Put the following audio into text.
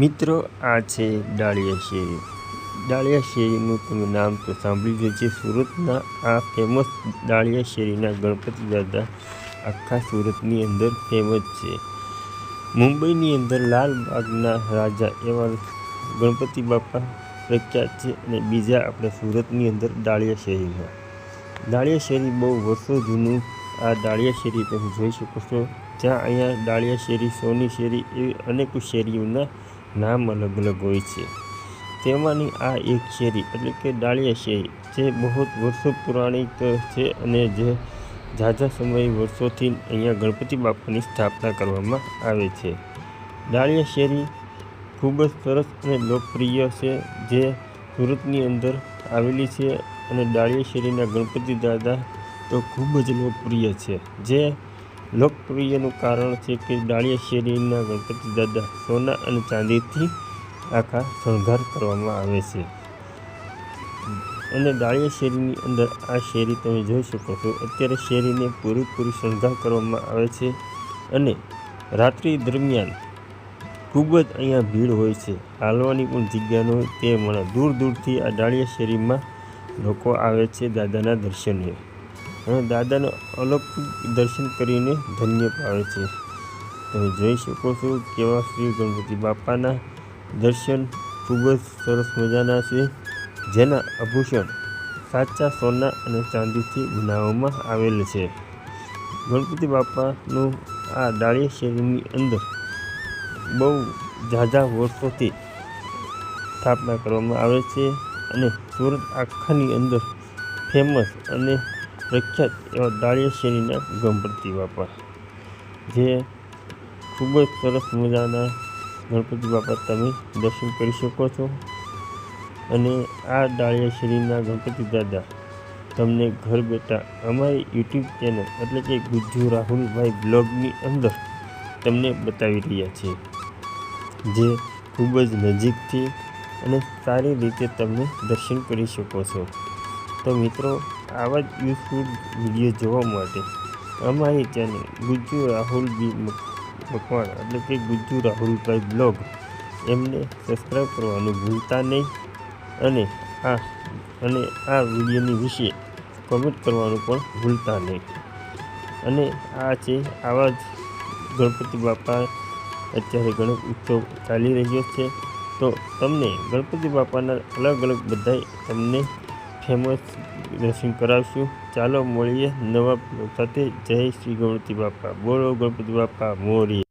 મિત્રો, આ છે ડાળિયા શેરી. ડાળિયા શેરીનું તમે નામ તો સાંભળ્યું જ સુરતના આ ફેમસ ડાળિયા શેરીના ગણપતિ દાદા આખા સુરતની અંદર ફેમસ છે. મુંબઈની અંદર લાલબાગના રાજા એવા ગણપતિ બાપા પ્રખ્યાત છે અને બીજા આપણે સુરતની અંદર ડાળિયા શેરીમાં ડાળિયા શેરી બહુ વર્ષો જૂનું આ ડાળિયા શેરી તમે જોઈ શકો છો. જ્યાં અહીંયા ડાળિયા શેરી, સોની શેરી એવી અનેક શેરીઓના નામ અલગ અલગ હોય છે. તેમાંની આ એક શેરી એટલે કે ડાળિયા શેરી, જે બહુ વર્ષો પુરાણિક છે અને જે ઝાઝા સમય વર્ષોથી અહીંયા ગણપતિ બાપાની સ્થાપના કરવામાં આવે છે. ડાળિયા શેરી ખૂબ જ સરસ અને લોકપ્રિય છે, જે સુરતની અંદર આવેલી છે અને ડાળિયા શેરીના ગણપતિ દાદા તો ખૂબ જ લોકપ્રિય છે, જે લોકપ્રિયનું કારણ છે કે ડાળિયા શેરીના ગણપતિ દાદા સોના અને ચાંદીથી આખા શણગાર કરવામાં આવે છે. અને ડાળિયા શેરીની અંદર આ શેરી તમે જોઈ શકો છો. અત્યારે શેરીને પૂરેપૂરી શણગાર કરવામાં આવે છે અને રાત્રિ દરમિયાન ખૂબ જ અહીંયા ભીડ હોય છે. હાલવાની પણ જગ્યા ન હોય તે મળે દૂર દૂરથી આ ડાળિયા શેરીમાં લોકો આવે છે દાદાના દર્શને. અને દાદાનું અલૌકિક દર્શન કરીને ધન્ય પાવે છે. તમે જોઈ શકો છો કેવા શ્રી ગણપતિ બાપાના દર્શન ખૂબ જ સરસ મજાના છે. જેના આભૂષણ સાચા સોના અને ચાંદીથી બનાવવામાં આવેલ છે. ગણપતિ બાપાનું આ ડાળિયા શહેરની અંદર બહુ ઝાઝા વર્ષોથી સ્થાપના કરવામાં આવે છે અને સુરત આખાની અંદર ફેમસ અને પ્રખ્યાત એવા ડાળિયા શેરીના ગણપતિ બાપા. જે ખૂબ જ સરસ મજાના ગણપતિ બાપા તમે દર્શન કરી શકો છો. અને આ ડાળિયા શેરીના ગણપતિ દાદા તમને ઘર બેઠા અમારી યુટ્યુબ ચેનલ એટલે કે ગુજ્જુ રાહુલભાઈ બ્લોગની અંદર તમને બતાવી રહ્યા છે જે ખૂબ જ નજીકથી અને સારી રીતે તમે દર્શન કરી શકો છો. તો મિત્રો, આવા જ યુઝફુલ વીડિયો જોવા માટે અમારી ચેનલ ગુજ્જુ રાહુલ બી મકવાણા એટલે કે ગુજ્જુ રાહુલભાઈ બ્લોગ એમને સબસ્ક્રાઈબ કરવાનું ભૂલતા નહીં અને આ અને આ વિડીયોની વિશે કોમેન્ટ કરવાનું પણ ભૂલતા નહીં. અને આ છે આવા જ ગણપતિ બાપા અત્યારે ગણેશ ઉત્સવ ચાલી રહ્યો છે. તો તમને ગણપતિ બાપાના અલગ અલગ બધાય તમને ફેમસ દર્શન કરાવશું. ચાલો મળીએ નવા સાથે. જય શ્રી ગણપતિ બાપા. બોલો ગણપતિ બાપા, મોરી.